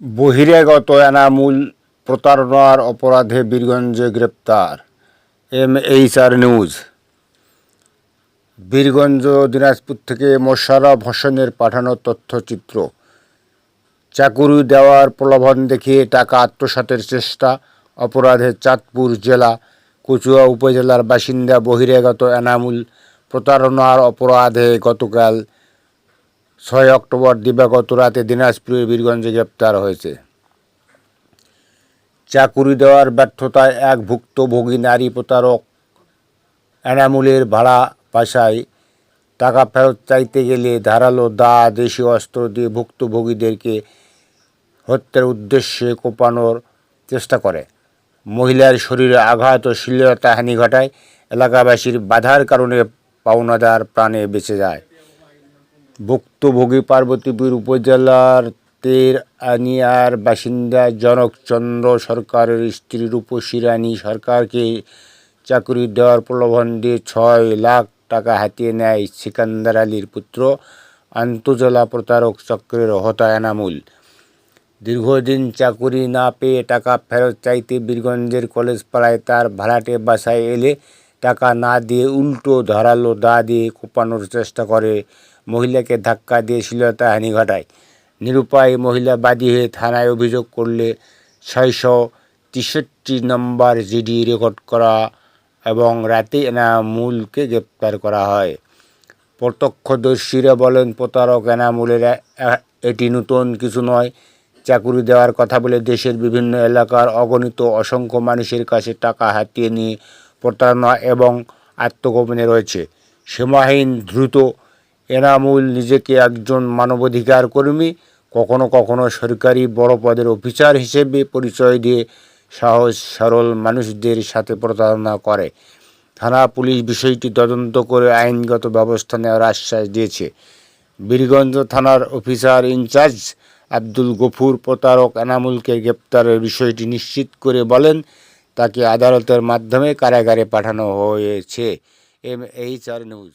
বহিরাগত এনামুল প্রতারণার অপরাধে বীরগঞ্জে গ্রেপ্তার। M H R news. Birganj Dinajpur থেকে মোশাররফ হোসেনের পাঠানো তথ্যচিত্র। চাকুরি দেওয়ার প্রলোভন দেখিয়ে টাকা আত্মসাতের চেষ্টা, অপরাধে চাঁদপুর জেলা, কচুয়া উপজেলার বাসিন্দা বহিরাগত এনামুল প্রতারণার অপরাধে গতকাল ছয় অক্টোবর দিবাগত রাতে দিনাজপুরের বীরগঞ্জে গ্রেপ্তার হয়েছে। চাকুরি দেওয়ার ব্যর্থতায় এক ভুক্তভোগী নারী প্রতারক এনামুলের ভাড়া পাশায় টাকা ফেরত চাইতে গেলে ধারালো দা দেশি অস্ত্র দিয়ে ভুক্তভোগীদেরকে হত্যার উদ্দেশ্যে কোপানোর চেষ্টা করে। মহিলার শরীরে আঘাত ও শ্লীলতাহানি ঘটায়, এলাকাবাসীর বাধার কারণে পাওনাদার প্রাণে বেঁচে যায়। ভুক্তভোগী পার্বতীপুর উপজেলার তের আনিয়ার বাসিন্দা জনকচন্দ্র সরকারের স্ত্রী রূপসী রানী সরকারকে চাকরি দেওয়ার প্রলোভন দিয়ে ছয় লাখ টাকা হাতিয়ে নেয় সিকান্দার আলীর পুত্র, আন্তজেলা প্রতারক চক্রের হতা এনামুল। দীর্ঘদিন চাকুরি না পেয়ে টাকা ফেরত চাইতে বীরগঞ্জের কলেজ পাড়ায় তার ভাড়াটে বাসায় এলে টাকা না দিয়ে উল্টো ধারালো দা দিয়ে কোপানোর চেষ্টা করে মহিলাকে ধাক্কা দিয়ে শ্লীলতাহানি ঘটায়। নিরুপায় মহিলা বাদী হয়ে থানায় অভিযোগ করলে ছয়শো তেষট্টি নম্বর জিডি রেকর্ড করা এবং রাতে এনামুলকে গ্রেপ্তার করা হয়। প্রত্যক্ষদর্শীরা বলেন, প্রতারক এনামুলের এটি নতুন কিছু নয়। চাকুরি দেওয়ার কথা বলে দেশের বিভিন্ন এলাকার অগণিত অসংখ্য মানুষের কাছে টাকা হাতিয়ে নিয়ে প্রতারণা এবং আত্মগোপনে রয়েছে। সীমাহীন দ্রুত এনামুল নিজেকে একজন মানবাধিকার কর্মী, কখনো কখনো সরকারি বড় পদের অফিসার হিসেবে পরিচয় দিয়ে সহজ সরল মানুষদের সাথে প্রতারণা করে। থানা পুলিশ বিষয়টি তদন্ত করে আইনগত ব্যবস্থা নেওয়ার আশ্বাস দিয়েছে। বীরগঞ্জ থানার অফিসার ইনচার্জ আব্দুল গফুর প্রতারক এনামুলকে গ্রেপ্তারের বিষয়টি নিশ্চিত করে বলেন, তাকে আদালতের মাধ্যমে কারাগারে পাঠানো হয়েছে। M H R news.